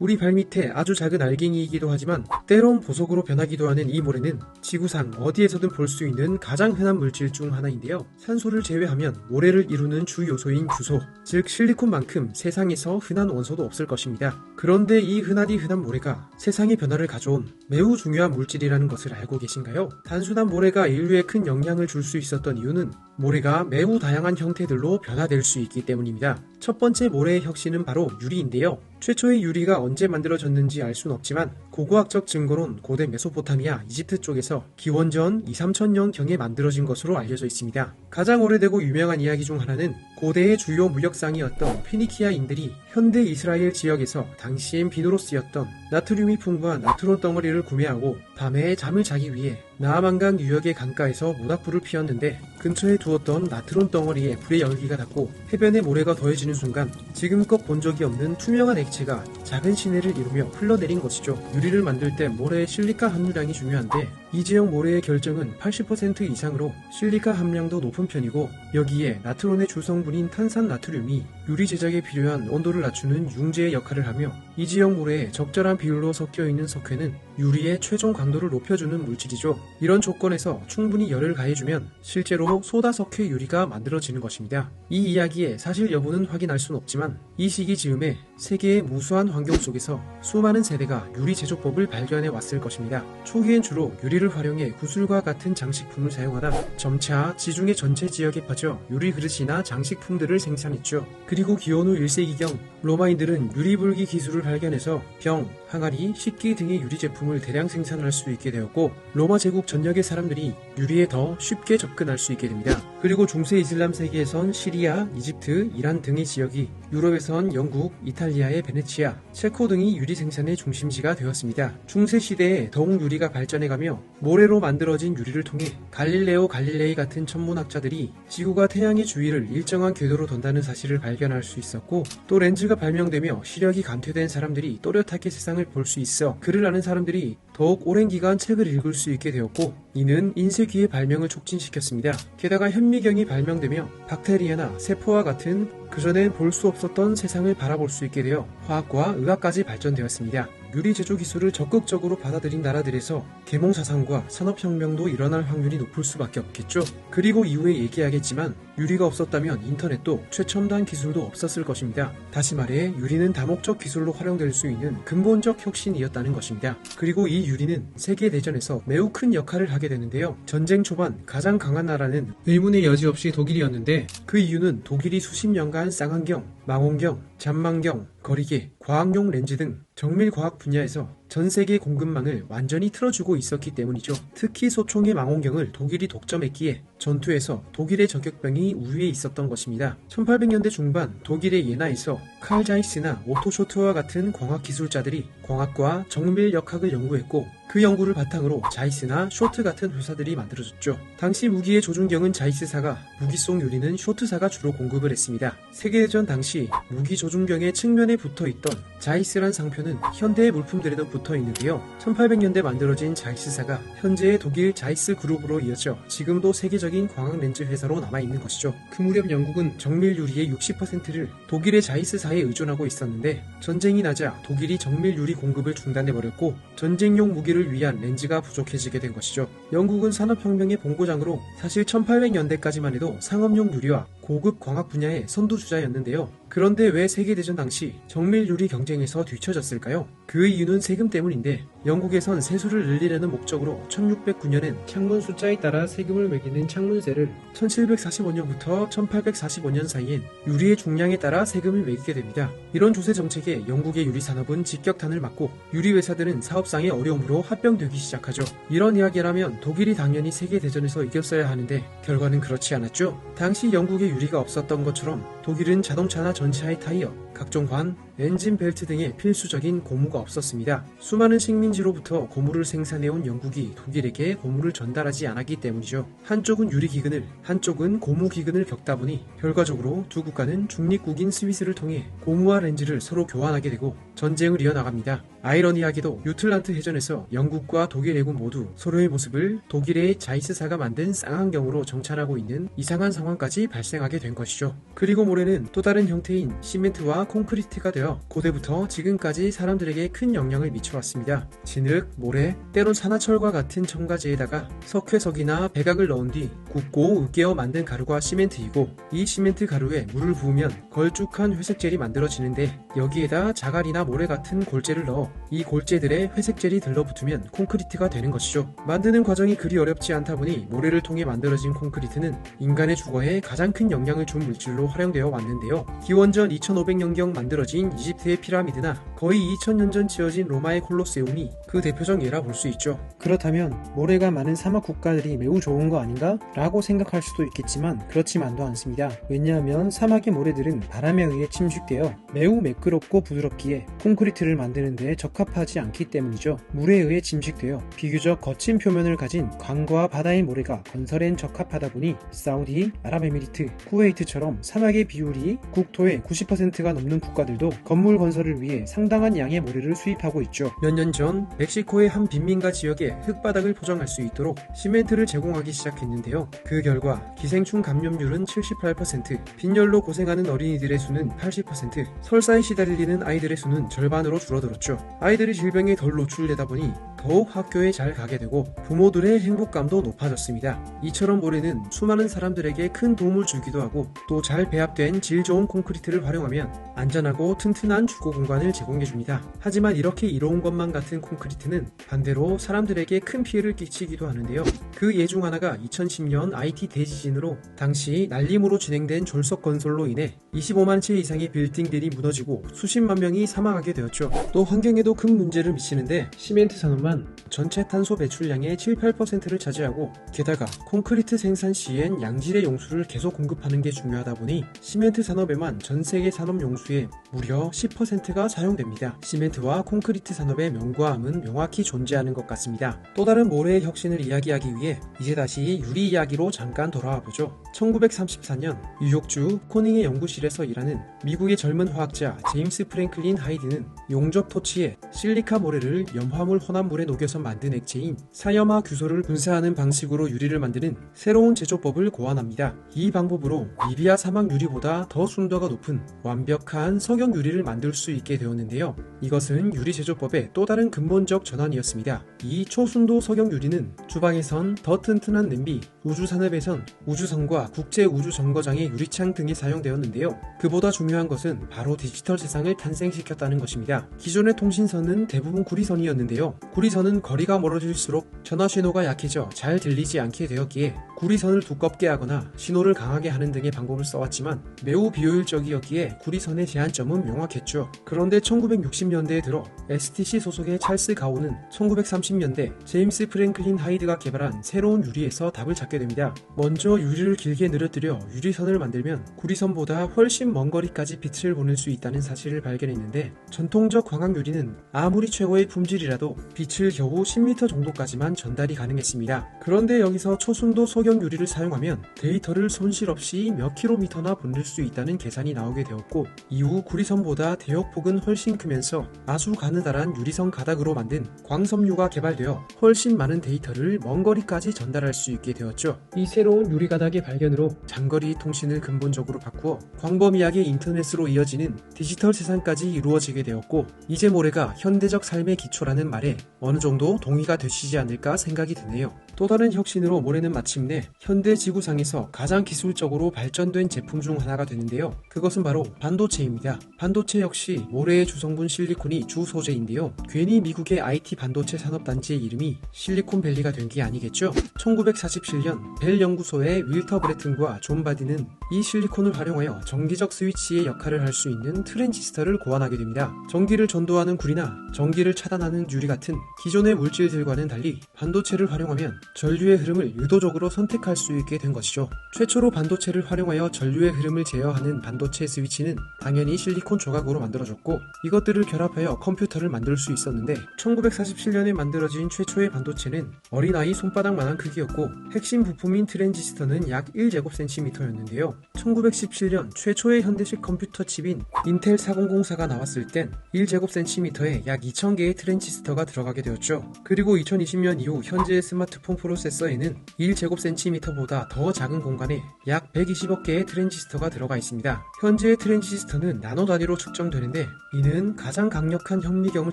우리 발밑에 아주 작은 알갱이이기도 하지만 때론 보석으로 변하기도 하는 이 모래는 지구상 어디에서든 볼 수 있는 가장 흔한 물질 중 하나인데요. 산소를 제외하면 모래를 이루는 주 요소인 규소, 즉 실리콘만큼 세상에서 흔한 원소도 없을 것입니다. 그런데 이 흔하디 흔한 모래가 세상의 변화를 가져온 매우 중요한 물질이라는 것을 알고 계신가요? 단순한 모래가 인류에 큰 영향을 줄 수 있었던 이유는 모래가 매우 다양한 형태들로 변화될 수 있기 때문입니다. 첫 번째 모래의 혁신은 바로 유리인데요. 최초의 유리가 언제 만들어졌는지 알 수는 없지만 고고학적 증거론 고대 메소포타미아, 이집트 쪽에서 기원전 2, 3천년경에 만들어진 것으로 알려져 있습니다. 가장 오래되고 유명한 이야기 중 하나는 고대의 주요 무역상이었던 페니키아인들이 현대 이스라엘 지역에서 당시엔 비누로 쓰였던 나트륨이 풍부한 나트론 덩어리를 구매하고 밤에 잠을 자기 위해 나아만강 유역의 강가에서 모닥불을 피웠는데 근처에 두었던 나트론 덩어리에 불의 열기가 닿고 해변에 모래가 더해지는 순간 지금껏 본 적이 없는 투명한 액체가 작은 시내를 이루며 흘러내린 것이죠. 유리를 만들 때 모래의 실리카 함유량이 중요한데 이 지역 모래의 결정은 80% 이상으로 실리카 함량도 높은 편이고 여기에 나트론의 주성 분인 탄산 나트륨이 유리 제작에 필요한 온도를 낮추는 융제의 역할을 하며 이 지역 모래에 적절한 비율로 섞여 있는 석회는 유리의 최종 강도를 높여주는 물질이죠. 이런 조건에서 충분히 열을 가해주면 실제로 소다 석회 유리가 만들어지는 것입니다. 이 이야기의 사실 여부는 확인할 수는 없지만 이 시기 즈음에 세계의 무수한 환경 속에서 수많은 세대가 유리 제조법을 발견해 왔을 것입니다. 초기엔 주로 유리를 활용해 구슬과 같은 장식품을 사용하다 점차 지중해 전체 지역에 퍼져 유리 그릇이나 장식품들을 생산했죠. 그 리고 기원 후 1세기경 로마인들은 유리불기 기술을 발견해서 병, 항아리, 식기 등의 유리 제품을 대량 생산할 수 있게 되었고 로마 제국 전역의 사람들이 유리에 더 쉽게 접근할 수 있게 됩니다. 그리고 중세 이슬람 세계에선 시리아, 이집트, 이란 등의 지역이 유럽에선 영국, 이탈리아의 베네치아, 체코 등이 유리 생산의 중심지가 되었습니다. 중세 시대에 더욱 유리가 발전해가며 모래로 만들어진 유리를 통해 갈릴레오 갈릴레이 같은 천문학자들이 지구가 태양의 주위를 일정한 궤도로 돈다는 사실을 발견할 수 있었고 또 렌즈가 발명되며 시력이 감퇴된 사람들이 또렷하게 세상을 볼 수 있어 글을 아는 사람들이 더욱 오랜 기간 책을 읽을 수 있게 되었고 이는 인쇄기의 발명을 촉진시켰습니다. 게다가 현미경이 발명되며 박테리아나 세포와 같은 그전엔 볼수 없었던 세상을 바라볼 수 있게 되어 화학과 의학까지 발전되었습니다. 유리 제조 기술을 적극적으로 받아들인 나라들에서 계몽 사상과 산업혁명도 일어날 확률이 높을 수밖에 없겠죠. 그리고 이후에 얘기하겠지만 유리가 없었다면 인터넷도 최첨단 기술도 없었을 것입니다. 다시 말해 유리는 다목적 기술로 활용될 수 있는 근본적 혁신이었다는 것입니다. 그리고 이 유리는 세계 대전에서 매우 큰 역할을 하게 되는데요. 전쟁 초반 가장 강한 나라는 의문의 여지 없이 독일이었는데 그 이유는 독일이 수십 년간 쌍안경, 망원경, 잠망경, 거리개, 과학용 렌즈 등 정밀 과학 분야에서 전 세계 공급망을 완전히 틀어주고 있었기 때문이죠. 특히 소총의 망원경을 독일이 독점했기에 전투에서 독일의 저격병이 우위에 있었던 것입니다. 1800년대 중반 독일의 예나에서 칼 자이스나 오토 쇼트와 같은 광학 기술자들이 광학과 정밀 역학을 연구했고 그 연구를 바탕으로 자이스나 쇼트 같은 회사들이 만들어졌죠. 당시 무기의 조준경은 자이스사가, 무기송 유리는 쇼트사가 주로 공급을 했습니다. 세계대전 당시 무기 조준경의 측면에 붙어 있던 자이스란 상표는 현대의 물품들에도 붙어 있는데요. 1800년대 만들어진 자이스사가 현재의 독일 자이스 그룹으로 이어져 지금도 세계적인 광학 렌즈 회사로 남아 있는 것이죠. 그 무렵 영국은 정밀 유리의 60%를 독일의 자이스사에 의존하고 있었는데 전쟁이 나자 독일이 정밀 유리 공급을 중단해 버렸고 전쟁용 무기를 를 위한 렌즈가 부족해지게 된 것이죠. 영국은 산업혁명의 본고장으로 사실 1800년대까지만 해도 상업용 유리와 고급 광학 분야의 선두주자였는데요. 그런데 왜 세계대전 당시 정밀 유리 경쟁에서 뒤처졌을까요? 그 이유는 세금 때문인데 영국에선 세수를 늘리려는 목적으로 1609년엔 창문 숫자에 따라 세금을 매기는 창문세를 1745년부터 1845년 사이엔 유리의 중량에 따라 세금을 매기게 됩니다. 이런 조세 정책에 영국의 유리 산업은 직격탄을 맞고 유리 회사들은 사업상의 어려움으로 합병되기 시작하죠. 이런 이야기라면 독일이 당연히 세계 대전에서 이겼어야 하는데 결과는 그렇지 않았죠. 당시 영국의 유리가 없었던 것처럼 독일은 자동차나 전차의 타이어, 각종 관, 엔진 벨트 등의 필수적인 고무가 없었습니다. 수많은 식민지로부터 고무를 생산해온 영국이 독일에게 고무를 전달하지 않았기 때문이죠. 한쪽은 유리기근을, 한쪽은 고무기근을 겪다 보니 결과적으로 두 국가는 중립국인 스위스를 통해 고무와 렌즈를 서로 교환하게 되고 전쟁을 이어나갑니다. 아이러니하게도 유틀란트 해전에서 영국과 독일 해군 모두 서로의 모습을 독일의 자이스사가 만든 쌍안경으로 정찰하고 있는 이상한 상황까지 발생하게 된 것이죠. 그리고 모래는 또 다른 형태인 시멘트와 콘크리트가 되어 고대부터 지금까지 사람들에게 큰 영향을 미쳐왔습니다. 진흙, 모래, 때론 산화철과 같은 첨가제에다가 석회석이나 백악을 넣은 뒤 굽고 으깨어 만든 가루가 시멘트이고 이 시멘트 가루에 물을 부으면 걸쭉한 회색 젤이 만들어지는데 여기에다 자갈이나 모래 같은 골재를 넣어 이 골재들의 회색 젤이 들러붙으면 콘크리트가 되는 것이죠. 만드는 과정이 그리 어렵지 않다 보니 모래를 통해 만들어진 콘크리트는 인간의 주거에 가장 큰 영향을 준 물질로 활용되어 왔는데요. 기원전 2500년경 만들어진 이집트의 피라미드나 거의 2000년 전 지어진 로마의 콜로세움이 그 대표적 예라 볼 수 있죠. 그렇다면 모래가 많은 사막 국가들이 매우 좋은 거 아닌가? 라고 생각할 수도 있겠지만 그렇지만도 않습니다. 왜냐하면 사막의 모래들은 바람에 의해 침식되어 매우 매끄럽고 부드럽기에 콘크리트를 만드는 데 적합하지 않기 때문이죠. 물에 의해 침식되어 비교적 거친 표면을 가진 강과 바다의 모래가 건설엔 적합하다 보니 사우디, 아랍에미리트, 쿠웨이트처럼 사막의 비율이 국토의 90%가 넘는 국가들도 건물 건설을 위해 상당한 양의 모래를 수입하고 있죠. 몇 년 전 멕시코의 한 빈민가 지역에 흙바닥을 포장할 수 있도록 시멘트를 제공하기 시작했는데요. 그 결과 기생충 감염률은 78%, 빈혈로 고생하는 어린이들의 수는 80%, 설사에 시달리는 아이들의 수는 절반으로 줄어들었죠. 아이들이 질병에 덜 노출되다 보니 더욱 학교에 잘 가게 되고 부모들의 행복감도 높아졌습니다. 이처럼 모래는 수많은 사람들에게 큰 도움을 주기도 하고 또 잘 배합된 질 좋은 콘크리트를 활용하면 안전하고 튼튼한 주거 공간을 제공해 줍니다. 하지만 이렇게 이로운 것만 같은 콘크리트는 반대로 사람들에게 큰 피해를 끼치기도 하는데요. 그 예 중 하나가 2010년 IT 대지진으로 당시 난림으로 진행된 졸속 건설로 인해 25만 채 이상의 빌딩들이 무너지고 수십만 명이 사망하게 되었죠. 또 환경에도 큰 문제를 미치는데 시멘트 산업만 전체 탄소 배출량의 7, 8%를 차지하고 게다가 콘크리트 생산 시엔 양질의 용수를 계속 공급하는 게 중요하다 보니 시멘트 산업에만 전 세계 산업 용수의 무려 10%가 사용됩니다. 시멘트와 콘크리트 산업의 명과함은 명확히 존재하는 것 같습니다. 또 다른 모래의 혁신을 이야기하기 위해 이제 다시 유리 이야기 로 잠깐 돌아와 보죠. 1934년 뉴욕주 코닝의 연구실에서 일하는 미국의 젊은 화학자 제임스 프랭클린 하이드는 용접 토치에 실리카 모래를 염화물 혼합물에 녹여서 만든 액체인 사염화 규소를 분사하는 방식으로 유리를 만드는 새로운 제조법을 고안합니다. 이 방법으로 리비아 사막 유리보다 더 순도가 높은 완벽한 석영 유리를 만들 수 있게 되었는데요. 이것은 유리 제조법의 또 다른 근본적 전환이었습니다. 이 초순도 석영 유리는 주방에선 더 튼튼한 냄비, 우주산업에선 우주선과 국제우주정거장의 유리창 등이 사용되었는데요. 그보다 중요한 것은 바로 디지털 세상을 탄생시켰다는 것입니다. 기존의 통신선은 대부분 구리선이었는데요. 구리선은 거리가 멀어질수록 전화 신호가 약해져 잘 들리지 않게 되었기에 구리선을 두껍게 하거나 신호를 강하게 하는 등의 방법을 써왔지만 매우 비효율적이었기에 구리선의 제한점은 명확했죠. 그런데 1960년대에 들어 STC 소속의 찰스 가오는 1930년대 제임스 프랭클린 하이드가 개발한 새로운 유리에서 답을 찾게 됩니다. 먼저 유리를 길게 늘어뜨려 유리선을 만들면 구리선보다 훨씬 먼 거리까지 빛을 보낼 수 있다는 사실을 발견했는데 전통적 광학 유리는 아무리 최고의 품질이라도 빛을 겨우 10m 정도까지만 전달이 가능했습니다. 그런데 여기서 초순도 소경 유리를 사용하면 데이터를 손실 없이 몇 킬로미터나 보낼 수 있다는 계산이 나오게 되었고 이후 구리선보다 대역폭은 훨씬 크면서 아주 가느다란 유리선 가닥으로 만든 광섬유가 개발되어 훨씬 많은 데이터를 먼 거리까지 전달할 수 있게 되었죠. 이 새로운 유리 가닥의 발견으로 장거리 통신을 근본적으로 바꾸어 광범위하게 인터넷으로 이어지는 디지털 세상까지 이루어지게 되었고 이제 모레가 현대적 삶의 기초라는 말에 어느 정도 동의가 되시지 않을까 생각이 드네요. 또 다른 혁신으로 모래는 마침내 현대 지구상에서 가장 기술적으로 발전된 제품 중 하나가 되는데요. 그것은 바로 반도체입니다. 반도체 역시 모래의 주성분 실리콘이 주 소재인데요. 괜히 미국의 IT 반도체 산업단지의 이름이 실리콘밸리가 된 게 아니겠죠? 1947년 벨 연구소의 윌터 브레튼과 존 바디는 이 실리콘을 활용하여 전기적 스위치의 역할을 할 수 있는 트랜지스터를 고안하게 됩니다. 전기를 전도하는 구리나 전기를 차단하는 유리 같은 기존의 물질들과는 달리 반도체를 활용하면 전류의 흐름을 유도적으로 선택할 수 있게 된 것이죠. 최초로 반도체를 활용하여 전류의 흐름을 제어하는 반도체 스위치는 당연히 실리콘 조각으로 만들어졌고 이것들을 결합하여 컴퓨터를 만들 수 있었는데 1947년에 만들어진 최초의 반도체는 어린아이 손바닥만한 크기였고 핵심 부 품인 트랜지스터는 약 1제곱센티미터였는데요. 1917년 최초의 현대식 컴퓨터 칩인 인텔 4004가 나왔을 땐 1제곱센티미터에 약 2000개의 트랜지스터가 들어가게 되었죠. 그리고 2020년 이후 현재의 스마트폰 프로세서에는 1제곱센티미터보다 더 작은 공간에 약 120억 개의 트랜지스터가 들어가 있습니다. 현재의 트랜지스터는 나노 단위로 측정되는데 이는 가장 강력한 현미경을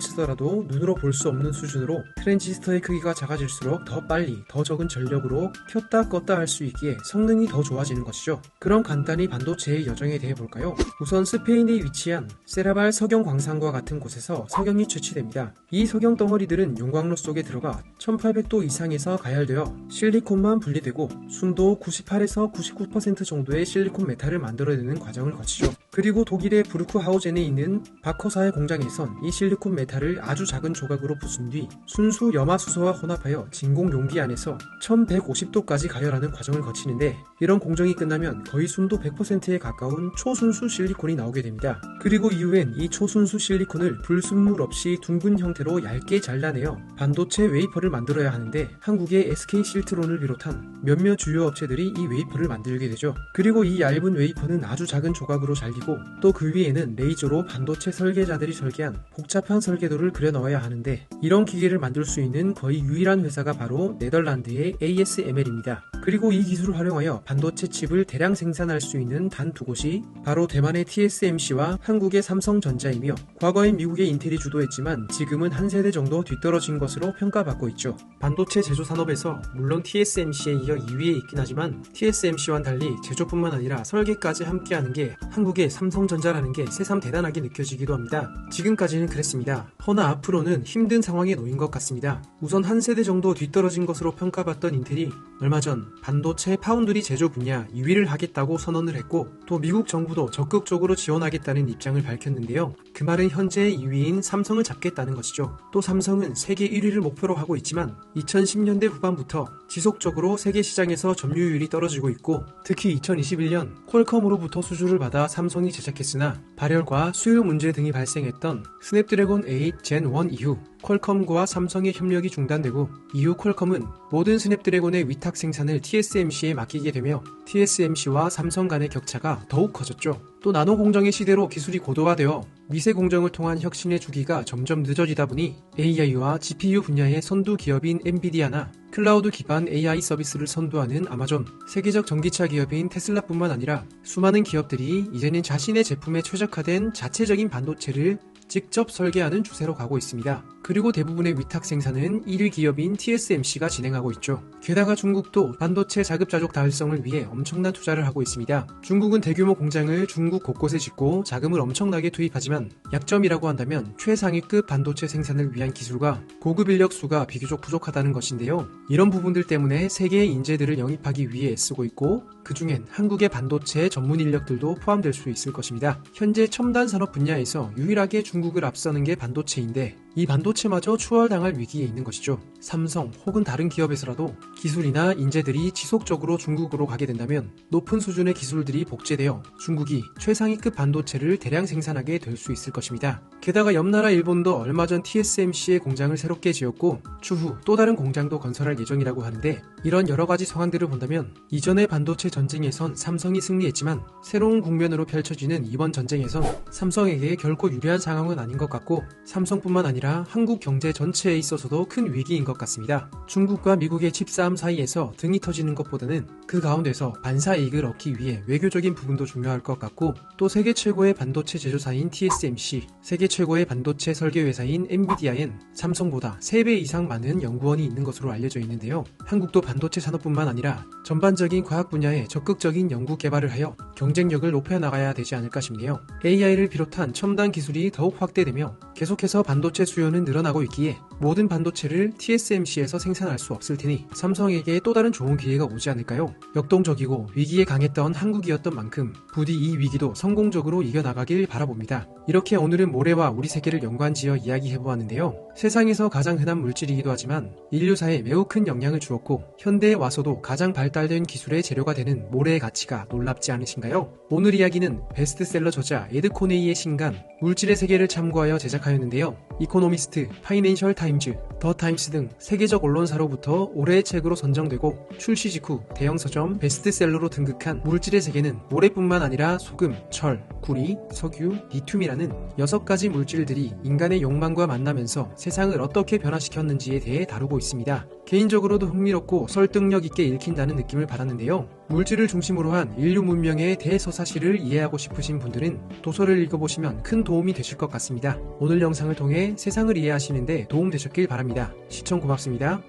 쓰더라도 눈으로 볼 수 없는 수준으로 트랜지스터의 크기가 작아질수록 더 빨리 더 적은 전력으로 켰다 껐다 할 수 있기에 성능이 더 좋아지는 것이죠. 그럼 간단히 반도체의 여정에 대해 볼까요? 우선 스페인에 위치한 세라발 석영 광산과 같은 곳에서 석영이 채취됩니다. 이 석영 덩어리들은 용광로 속에 들어가 1800도 이상에서 가열되어 실리콘만 분리되고 순도 98에서 99% 정도의 실리콘 메탈을 만들어내는 과정을 거치죠. 그리고 독일의 부르크하우젠에 있는 바커사의 공장에선 이 실리콘 메탈을 아주 작은 조각으로 부순 뒤 순수 염화수소와 혼합하여 진공 용기 안에서 1150도까지 가열하는 과정을 거치는데 이런 공정이 끝나면 거의 순도 100%에 가까운 초순수 실리콘이 나오게 됩니다. 그리고 이후엔 이 초순수 실리콘을 불순물 없이 둥근 형태로 얇게 잘라내어 반도체 웨이퍼를 만들어야 하는데 한국의 SK 실트론을 비롯한 몇몇 주요 업체들이 이 웨이퍼를 만들게 되죠. 그리고 이 얇은 웨이퍼는 아주 작은 조각으로 잘리고 또 그 위에는 레이저로 반도체 설계자들이 설계한 복잡한 설계도를 그려 넣어야 하는데 이런 기계를 만들 수 있는 거의 유일한 회사가 바로 네덜란드의 ASML입니다. 그리고 이 기술을 활용하여 반도체 칩을 대량 생산할 수 있는 단 두 곳이 바로 대만의 TSMC와 한국의 삼성전자이며 과거엔 미국의 인텔이 주도했지만 지금은 한 세대 정도 뒤떨어진 것으로 평가받고 있죠. 반도체 제조 산업에서 물론 TSMC에 이어 2위에 있긴 하지만 TSMC와는 달리 제조뿐만 아니라 설계까지 함께하는 게 한국의 삼성전자라는 게 새삼 대단하게 느껴지기도 합니다. 지금까지는 그랬습니다. 허나 앞으로는 힘든 상황에 놓인 것 같습니다. 우선 한 세대 정도 뒤떨어진 것으로 평가받던 인텔이 얼마 전 반도체 파운드리 제조 분야 2위를 하겠다고 선언을 했고 또 미국 정부도 적극적으로 지원하겠다는 입장을 밝혔는데요. 그 말은 현재 2위인 삼성을 잡겠다는 것이죠. 또 삼성은 세계 1위를 목표로 하고 있지만 2010년대 후반부터 지속적으로 세계 시장에서 점유율이 떨어지고 있고 특히 2021년 퀄컴으로부터 수주를 받아 삼성이 제작했으나 발열과 수요 문제 등이 발생했던 스냅드래곤 8 젠1 이후 퀄컴과 삼성의 협력이 중단되고 이후 퀄컴은 모든 스냅드래곤의 위탁 생 산을 TSMC에 맡기게 되며 TSMC와 삼성 간의 격차가 더욱 커졌죠. 또 나노 공정의 시대로 기술이 고도화되어 미세 공정을 통한 혁신의 주기가 점점 늦어지다 보니 AI와 GPU 분야의 선두 기업인 엔비디아나 클라우드 기반 AI 서비스를 선도하는 아마존, 세계적 전기차 기업인 테슬라뿐만 아니라 수많은 기업들이 이제는 자신의 제품에 최적화된 자체적인 반도체를 직접 설계하는 추세로 가고 있습니다. 그리고 대부분의 위탁 생산은 1위 기업인 TSMC가 진행하고 있죠. 게다가 중국도 반도체 자급자족 달성을 위해 엄청난 투자를 하고 있습니다. 중국은 대규모 공장을 중국 곳곳에 짓고 자금을 엄청나게 투입하지만 약점이라고 한다면 최상위급 반도체 생산을 위한 기술과 고급 인력 수가 비교적 부족하다는 것인데요. 이런 부분들 때문에 세계의 인재들을 영입하기 위해 애쓰고 있고 그 중엔 한국의 반도체 전문 인력들도 포함될 수 있을 것입니다. 현재 첨단 산업 분야에서 유일하게 중국 을 앞서는 게 반도체인데 이 반도체마저 추월당할 위기에 있는 것이죠. 삼성 혹은 다른 기업에서라도 기술이나 인재들이 지속적으로 중국으로 가게 된다면 높은 수준의 기술들이 복제되어 중국이 최상위급 반도체를 대량 생산하게 될 수 있을 것입니다. 게다가 옆나라 일본도 얼마 전 TSMC의 공장을 새롭게 지었고 추후 또 다른 공장도 건설할 예정이라고 하는데 이런 여러 가지 상황들을 본다면 이전의 반도체 전쟁에선 삼성이 승리했지만 새로운 국면으로 펼쳐지는 이번 전쟁에선 삼성에게 결코 유리한 상황은 아닌 것 같고 삼성뿐만 아니라 한국 경제 전체에 있어서도 큰 위기인 것 같습니다. 중국과 미국의 칩싸움 사이에서 등이 터지는 것보다는 그 가운데서 반사 이익을 얻기 위해 외교적인 부분도 중요할 것 같고 또 세계 최고의 반도체 제조사인 TSMC, 세계 최고의 반도체 설계 회사인 엔비디아엔 삼성보다 3배 이상 많은 연구원이 있는 것으로 알려져 있는데요. 한국도 반도체 산업뿐만 아니라 전반적인 과학 분야에 적극적인 연구 개발을 하여 경쟁력을 높여 나가야 되지 않을까 싶네요. AI를 비롯한 첨단 기술이 더욱 확대되며 계속해서 반도체 수요는 늘어나고 있기에 모든 반도체를 TSMC에서 생산할 수 없을 테니 삼성에게 또 다른 좋은 기회가 오지 않을까요? 역동적이고 위기에 강했던 한국이었던 만큼 부디 이 위기도 성공적으로 이겨나가길 바라봅니다. 이렇게 오늘은 모래와 우리 세계를 연관지어 이야기해보았는데요. 세상에서 가장 흔한 물질이기도 하지만 인류사에 매우 큰 영향을 주었고 현대에 와서도 가장 발달된 기술의 재료가 되는 모래의 가치가 놀랍지 않으신가요? 오늘 이야기는 베스트셀러 저자 에드 코네이의 신간 물질의 세계를 참고하여 제작하였는데요. 이코노미스트, 파이낸셜 타임즈, 더 타임스 등 세계적 언론사로부터 올해의 책으로 선정되고 출시 직후 대형 서점 베스트셀러로 등극한 물질의 세계는 모래뿐만 아니라 소금, 철, 구리, 석유, 리튬이라는 6가지 물질들이 인간의 욕망과 만나면서 세상을 어떻게 변화시켰는지에 대해 다루고 있습니다. 개인적으로도 흥미롭고 설득력 있게 읽힌다는 느낌을 받았는데요. 물질을 중심으로 한 인류 문명의 대서사시를 이해하고 싶으신 분들은 도서를 읽어보시면 큰 도움이 되실 것 같습니다. 오늘 영상을 통해 세상을 이해하시는데 도움 되셨길 바랍니다. 시청 고맙습니다.